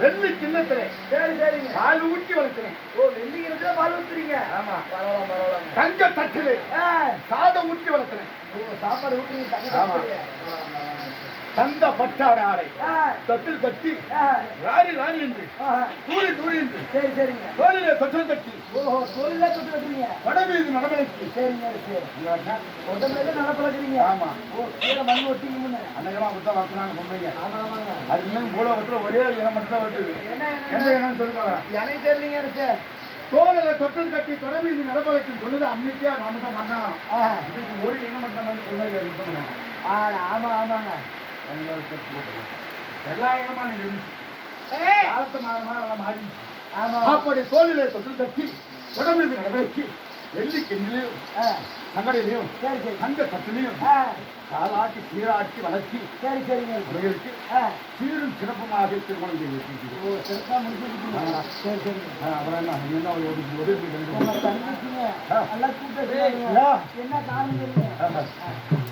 வெள்ளி சின்னத்திலே சரி சரிங்க. பால் ஊட்டி வளர்க்கிறேன். ஓ வெள்ளிங்கிறத பால் ஊத்துறீங்க? ஆமா. பரவாயில்ல பரவாயில்ல. தங்க தட்டிலே சாதம் ஊட்டி வளர்க்கிறேன். ஓ, சாப்பாடு ஆமா. சாப்பிடுறீங்க. தந்த பட்டாடை ஆடை தட்டில் கட்டி ராணி ராணி என்று. தூரி தூரி என்று. சரி சரிங்க. தோளிலே தொட்டில் கட்டி. ஓஹோ தொழில தொட்டு வைக்கிறீங்க வடமீது நடவடிக்கை. சரிங்க சரி உடம்புல நல்லா பழக்கிறீங்க ஆமா. ஓ கீழே மண் ஒட்டிங்க முன்ன அன்னைக்கெல்லாம் அப்படித்தான் வளர்த்துனாங்க பொம்மைங்க அது இன்னும் பூலோகத்துல ஒரே ஒரு இனம் மட்டும் தான் வருது என்ன இனம் சொல்லுவாங்க எனக்கு தெரியலீங்க எனக்கு. தோளில தொட்டில் கட்டி தொடர்பீது நடவடிக்கை சொன்னது அன்னைக்கே நாம தான் இதுக்கு ஒரு இனம் மட்டும் சொன்னாங்க ஆ, ஆமா ஆமாங்க. எல்லா இடமா நீங்க இருந்துச்சு. ஏய், காலத்து எல்லாம் மாறிடுச்சு. அப்படி தோளிலே தொட்டில் கட்டி தொடர்பீது நடவடிக்கை வெள்ளி கிண்ணிலையும் சங்கடையிலையும் சரி சரி. தங்க தட்டிலையும் காலாட்டி சீராட்டி வளர்ச்சி சரி சரிங்க. அவர்களுக்கு சீரும் சிறப்புமாக திருமணம் செய்து வைத்திருக்கிறோம். ஓ சிறப்பா முடிச்சுக்கிட்டீங்க சரி ஆ, அப்புறம் என்ன? என்ன ஒரு யா. என்ன காரணம்.